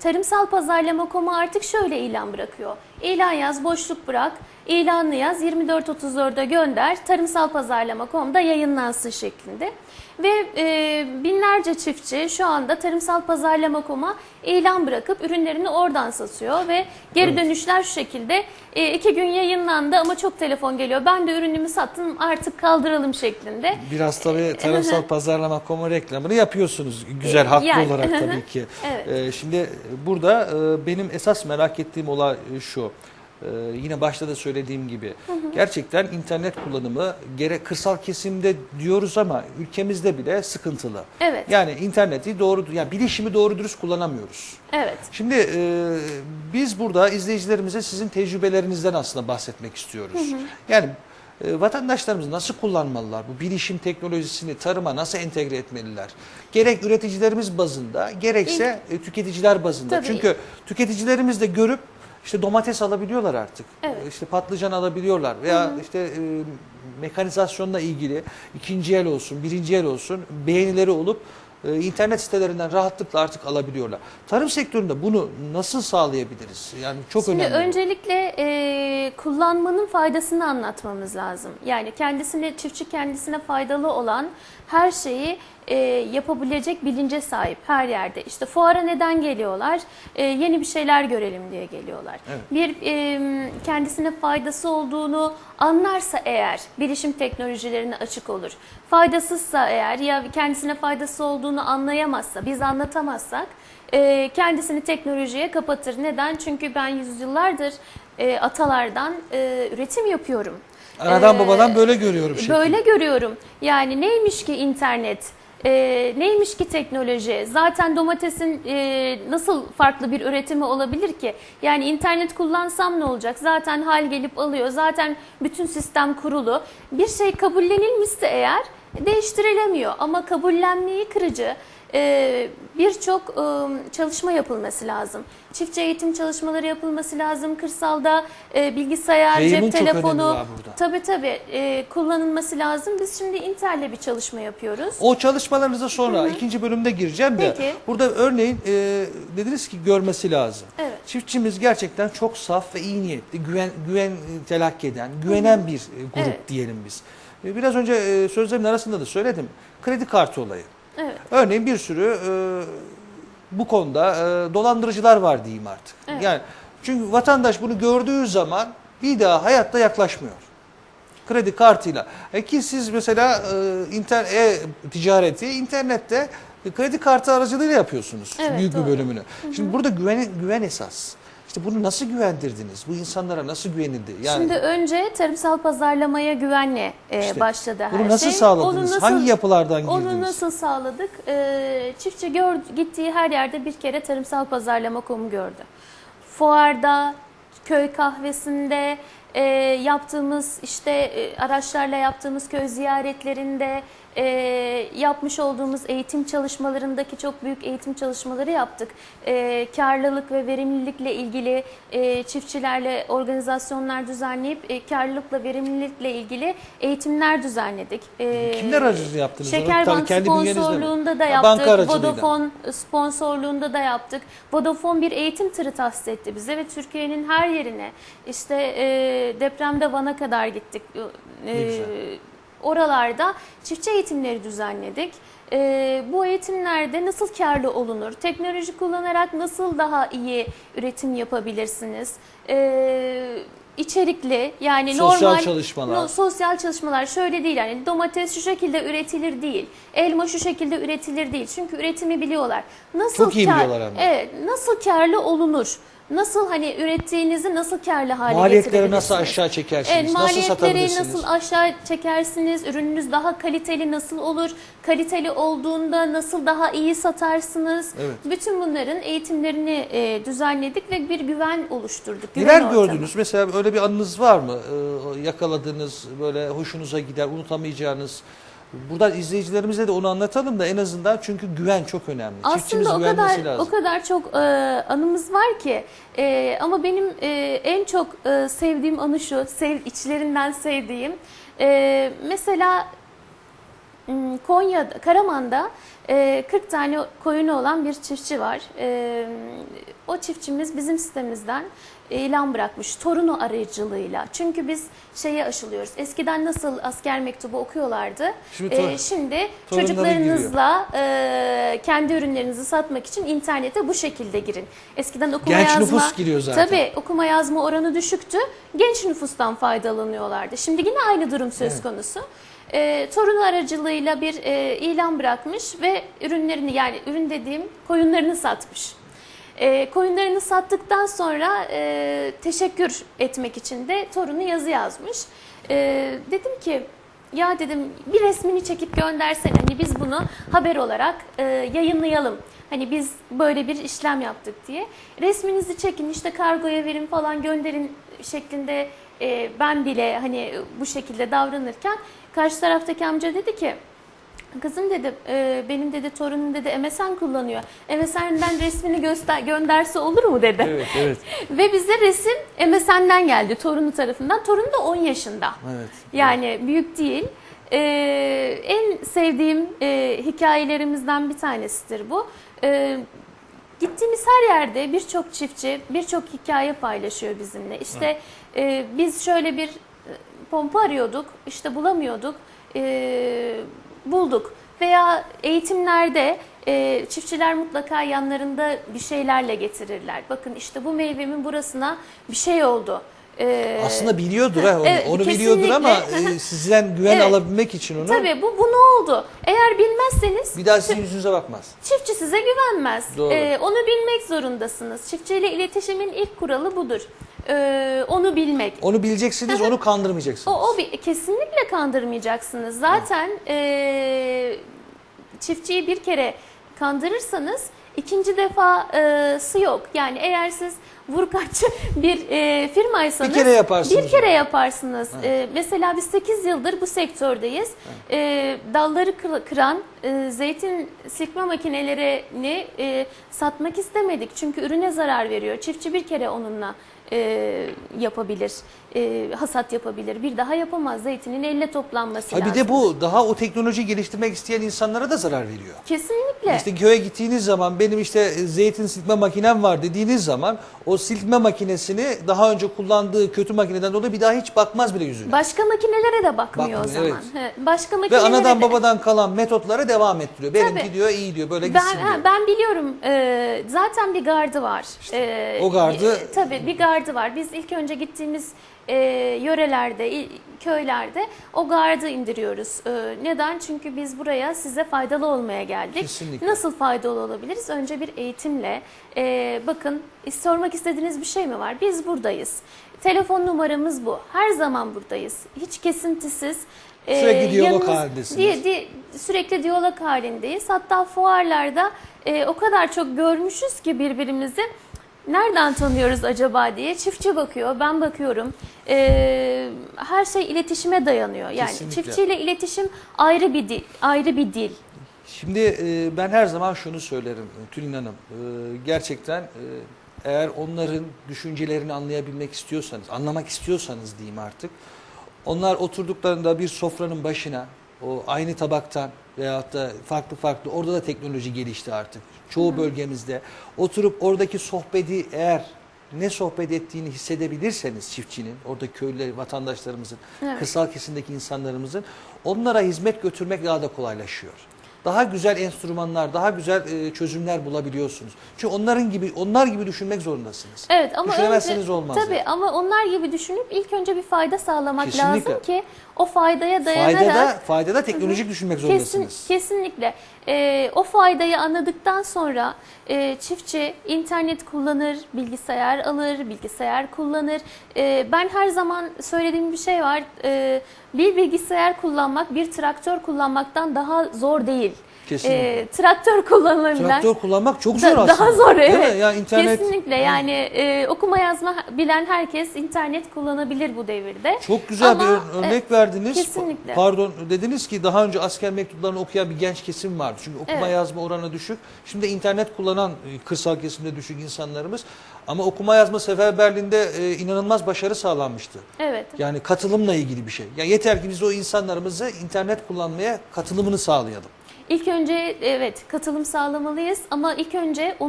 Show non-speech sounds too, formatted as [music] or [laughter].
tarımsal pazarlama.com'a artık şöyle ilan bırakıyor. İlan yaz, boşluk bırak, ilanını yaz, 24.34'e gönder, tarımsal pazarlama.com'da yayınlansın şeklinde. Ve e, binlerce çiftçi şu anda tarımsal pazarlama.com'a ilan bırakıp ürünlerini oradan satıyor ve geri Evet. dönüşler şu şekilde e, iki gün yayınlandı ama çok telefon geliyor. Ben de ürünümü sattım artık kaldıralım şeklinde. Biraz tabii tarımsal pazarlama komu [laughs] reklamını yapıyorsunuz. Güzel, haklı Yani. olarak tabii ki. [laughs] Evet. Ee, şimdi burada e, benim esas merak ettiğim olay şu. Ee, yine başta da söylediğim gibi gerçekten internet kullanımı gerek kırsal kesimde diyoruz ama ülkemizde bile sıkıntılı. Evet. Yani interneti doğru yani bilişimi doğru dürüst kullanamıyoruz. Evet. Şimdi e, biz burada izleyicilerimize sizin tecrübelerinizden aslında bahsetmek istiyoruz. Yani e, vatandaşlarımız nasıl kullanmalılar? Bu bilişim teknolojisini tarıma nasıl entegre etmeliler? Gerek üreticilerimiz bazında gerekse e, tüketiciler bazında. Tabii. Çünkü tüketicilerimiz de görüp işte domates alabiliyorlar artık. Evet. İşte patlıcan alabiliyorlar veya işte e, mekanizasyonla ilgili ikinci el olsun, birinci el olsun beğenileri olup e, internet sitelerinden rahatlıkla artık alabiliyorlar. Tarım sektöründe bunu nasıl sağlayabiliriz? Yani çok Şimdi önemli. öncelikle e, kullanmanın faydasını anlatmamız lazım. Yani kendisine çiftçi kendisine faydalı olan her şeyi e, yapabilecek bilince sahip her yerde. İşte fuara neden geliyorlar? E, yeni bir şeyler görelim diye geliyorlar. Evet. Bir e, kendisine faydası olduğunu anlarsa eğer bilişim teknolojilerine açık olur. Faydasızsa eğer ya kendisine faydası olduğunu anlayamazsa, biz anlatamazsak e, kendisini teknolojiye kapatır. Neden? Çünkü ben yüzyıllardır e, atalardan e, üretim yapıyorum. Anadan Ee, babadan böyle görüyorum şekli. Böyle görüyorum. Yani neymiş ki internet? E, neymiş ki teknoloji? Zaten domatesin e, nasıl farklı bir üretimi olabilir ki? Yani internet kullansam ne olacak? Zaten hal gelip alıyor. Zaten bütün sistem kurulu. Bir şey kabullenilmişse eğer değiştirilemiyor. Ama kabullenmeyi kırıcı e, birçok e, çalışma yapılması lazım. Çiftçi eğitim çalışmaları yapılması lazım. Kırsalda e, bilgisayar, Eğimin cep telefonu tabii tabii kullanılması lazım. Biz şimdi Intel'le bir çalışma yapıyoruz. O çalışmalarınıza sonra ikinci bölümde gireceğim de Peki. burada örneğin dediniz ki görmesi lazım. Evet. Çiftçimiz gerçekten çok saf ve iyi niyetli, güven güven telakki eden, güvenen bir e, grup Evet. diyelim biz. E, biraz önce e, sözlerimin arasında da söyledim. Kredi kartı olayı. Evet. Örneğin bir sürü e, bu konuda e, dolandırıcılar var diyeyim artık. Evet. Yani çünkü vatandaş bunu gördüğü zaman bir daha hayatta yaklaşmıyor. Kredi kartıyla. E ki siz mesela e, inter e, ticareti internette e, kredi kartı aracılığıyla yapıyorsunuz Evet, büyük doğru. bir bölümünü. Şimdi burada güven güven esas. İşte bunu nasıl güvendirdiniz? Bu insanlara nasıl güvenildi? Yani Şimdi önce tarımsal pazarlamaya güvenle e, İşte başladı her bunu nasıl şey. sağladınız? Onu nasıl- Hangi yapılardan girdiniz? Onu nasıl sağladık? E, çiftçi gör, gittiği her yerde bir kere tarımsal pazarlama komu gördü. Fuarda, köy kahvesinde, e, yaptığımız işte e, araçlarla yaptığımız köy ziyaretlerinde, e, yapmış olduğumuz eğitim çalışmalarındaki çok büyük eğitim çalışmaları yaptık. E, karlılık ve verimlilikle ilgili e, çiftçilerle organizasyonlar düzenleyip e, karlılıkla verimlilikle ilgili eğitimler düzenledik. E, Kimler aracılığıyla yaptınız? Şeker Bank sponsorluğunda da yaptık. aracılığıyla. Vodafone sponsorluğunda da yaptık. Vodafone bir eğitim tırı tahsis etti bize ve Türkiye'nin her yerine işte e, depremde Van'a kadar gittik. E. oralarda çiftçi eğitimleri düzenledik. E, bu eğitimlerde nasıl karlı olunur? Teknoloji kullanarak nasıl daha iyi üretim yapabilirsiniz? E, içerikli yani Sosyal normal çalışmalar. no- sosyal çalışmalar şöyle değil yani domates şu şekilde üretilir değil. Elma şu şekilde üretilir değil. Çünkü üretimi biliyorlar. Nasıl Çok iyi kar- biliyorlar hem de. Evet, nasıl karlı olunur? Nasıl hani ürettiğinizi nasıl karlı hale maliyetleri nasıl aşağı çekersiniz? Evet, nasıl maliyetleri satabilirsiniz? nasıl aşağı çekersiniz? Ürününüz daha kaliteli nasıl olur? Kaliteli olduğunda nasıl daha iyi satarsınız? Evet. Bütün bunların eğitimlerini e, düzenledik ve bir güven oluşturduk. güven Neler ortamı. gördünüz? Mesela öyle bir anınız var mı? Ee, yakaladığınız, böyle hoşunuza gider, unutamayacağınız. Buradan izleyicilerimize de onu anlatalım da en azından çünkü güven çok önemli. Aslında o kadar lazım. o kadar çok e, anımız var ki E, ama benim e, en çok e, sevdiğim anı şu, sev, içlerinden sevdiğim. E, mesela Konya'da, Karaman'da 40 tane koyunu olan bir çiftçi var. Ee, o çiftçimiz bizim sitemizden ilan bırakmış torunu aracılığıyla. Çünkü biz şeye aşılıyoruz. Eskiden nasıl asker mektubu okuyorlardı. Şimdi Ee, tor- şimdi torunları çocuklarınızla e, kendi ürünlerinizi satmak için internete bu şekilde girin. Eskiden okuma Genç yazma nüfus giriyor zaten. Tabii okuma yazma oranı düşüktü. Genç nüfustan faydalanıyorlardı. Şimdi yine aynı durum söz Evet. konusu. E, torunu aracılığıyla bir e, ilan bırakmış ve ürünlerini yani ürün dediğim koyunlarını satmış. E, koyunlarını sattıktan sonra e, teşekkür etmek için de torunu yazı yazmış. E, dedim ki ya dedim bir resmini çekip göndersen hani biz bunu haber olarak e, yayınlayalım. Hani biz böyle bir işlem yaptık diye. Resminizi çekin işte kargoya verin falan gönderin şeklinde e, ben bile hani bu şekilde davranırken karşı taraftaki amca dedi ki Kızım dedi, e, benim dedi torunum dedi MSN kullanıyor. MSN'den resmini göster gönderse olur mu dedi. Evet, evet. [laughs] Ve bize resim MSN'den geldi torunu tarafından. Torun da 10 yaşında. evet. Yani büyük değil. Ee, en sevdiğim e, hikayelerimizden bir tanesidir bu. Ee, gittiğimiz her yerde birçok çiftçi birçok hikaye paylaşıyor bizimle. İşte e, biz şöyle bir e, pompa arıyorduk, işte bulamıyorduk, e, bulduk. Veya eğitimlerde e, çiftçiler mutlaka yanlarında bir şeylerle getirirler. Bakın işte bu meyvemin burasına bir şey oldu. Ee, Aslında biliyordur ha onu, Evet, onu biliyordur ama [laughs] e, sizden güven Evet. alabilmek için onu Tabii bu, bu ne oldu? Eğer bilmezseniz bir daha sizin yüzünüze bakmaz. çiftçi size güvenmez. Doğru. Ee, onu bilmek zorundasınız. Çiftçiyle iletişimin ilk kuralı budur. Ee, onu bilmek. Onu bileceksiniz, onu kandırmayacaksınız. O, o bir, kesinlikle kandırmayacaksınız. Zaten ee, çiftçiyi bir kere kandırırsanız ikinci defası yok. Yani eğer siz vurkaç [laughs] bir e, firmaysanız Bir kere yaparsınız. Bir kere yaparsınız. Ee, mesela biz 8 yıldır bu sektördeyiz. Ee, dalları kı- kıran e, zeytin silkme makinelerini e, satmak istemedik. Çünkü ürüne zarar veriyor. Çiftçi bir kere onunla e, yapabilir, e, hasat yapabilir. Bir daha yapamaz. Zeytinin elle toplanması Ha bir lazım. de bu daha o teknoloji geliştirmek isteyen insanlara da zarar veriyor. Kesinlikle. İşte köye gittiğiniz zaman benim işte zeytin silkme makinem var dediğiniz zaman o silkme makinesini daha önce kullandığı kötü makineden dolayı bir daha hiç bakmaz bile yüzüne. Başka makinelere de bakmıyor Bakmıyor, o zaman. evet. He, Başka Ve makinelere anadan de- babadan kalan metotlara devam ettiriyor. Benimki Tabii. diyor iyi diyor böyle Ben, gitsin ha, diyor. ben biliyorum e, zaten bir gardı var. E, o gardı- e, tabii bir gardı var. Biz ilk önce gittiğimiz e, yörelerde, il- köylerde o gardı indiriyoruz. E, neden? Çünkü biz buraya size faydalı olmaya geldik. Kesinlikle. Nasıl faydalı olabiliriz? Önce bir eğitimle. e, bakın sormak istediğiniz bir şey mi var? Biz buradayız. Telefon numaramız bu. Her zaman buradayız. Hiç kesintisiz. e, Sürekli diyalog yanınız- halindesiniz. Di- di- sürekli diyalog halindeyiz. Hatta fuarlarda e, o kadar çok görmüşüz ki birbirimizi. Nereden tanıyoruz acaba diye çiftçi bakıyor, ben bakıyorum. E, her şey iletişime dayanıyor. Yani Kesinlikle. çiftçiyle iletişim ayrı bir dil, ayrı bir dil. Şimdi e, ben her zaman şunu söylerim e, Tülin Hanım. E, gerçekten e, eğer onların düşüncelerini anlayabilmek istiyorsanız, anlamak istiyorsanız diyeyim artık. Onlar oturduklarında bir sofranın başına o aynı tabaktan veyahut da farklı farklı orada da teknoloji gelişti artık. Çoğu bölgemizde oturup oradaki sohbeti eğer ne sohbet ettiğini hissedebilirseniz çiftçinin, orada köylü vatandaşlarımızın, Evet. kırsal kesimdeki insanlarımızın onlara hizmet götürmek daha da kolaylaşıyor. Daha güzel enstrümanlar, daha güzel e, çözümler bulabiliyorsunuz. Çünkü onların gibi onlar gibi düşünmek zorundasınız. Evet ama Düşünemezseniz önce, olmaz Tabii yani. ama onlar gibi düşünüp ilk önce bir fayda sağlamak Kesinlikle. lazım ki o faydaya dayanarak Faydada, faydada teknolojik düşünmek Kesin, zorundasınız. kesinlikle. Ee, o faydayı anladıktan sonra e, çiftçi internet kullanır, bilgisayar alır, bilgisayar kullanır. Ee, ben her zaman söylediğim bir şey var. Ee, bir bilgisayar kullanmak, bir traktör kullanmaktan daha zor değil. Kesinlikle. Ee, traktör kullanılabilen Traktör kullanmak çok da- zor aslında. daha zor Değil evet. mi? Ya internet Kesinlikle yani e, okuma yazma bilen herkes internet kullanabilir bu devirde. Çok güzel Ama, bir ör- örnek verdiniz. kesinlikle. Pardon dediniz ki daha önce asker mektuplarını okuyan bir genç kesim vardı. Çünkü okuma Evet. yazma oranı düşük. Şimdi internet kullanan e, kırsal kesimde düşük insanlarımız. Ama okuma yazma seferberliğinde e, inanılmaz başarı sağlanmıştı. Evet. Yani katılımla ilgili bir şey. Yani yeter ki biz o insanlarımızı internet kullanmaya katılımını sağlayalım. İlk önce evet katılım sağlamalıyız ama ilk önce onu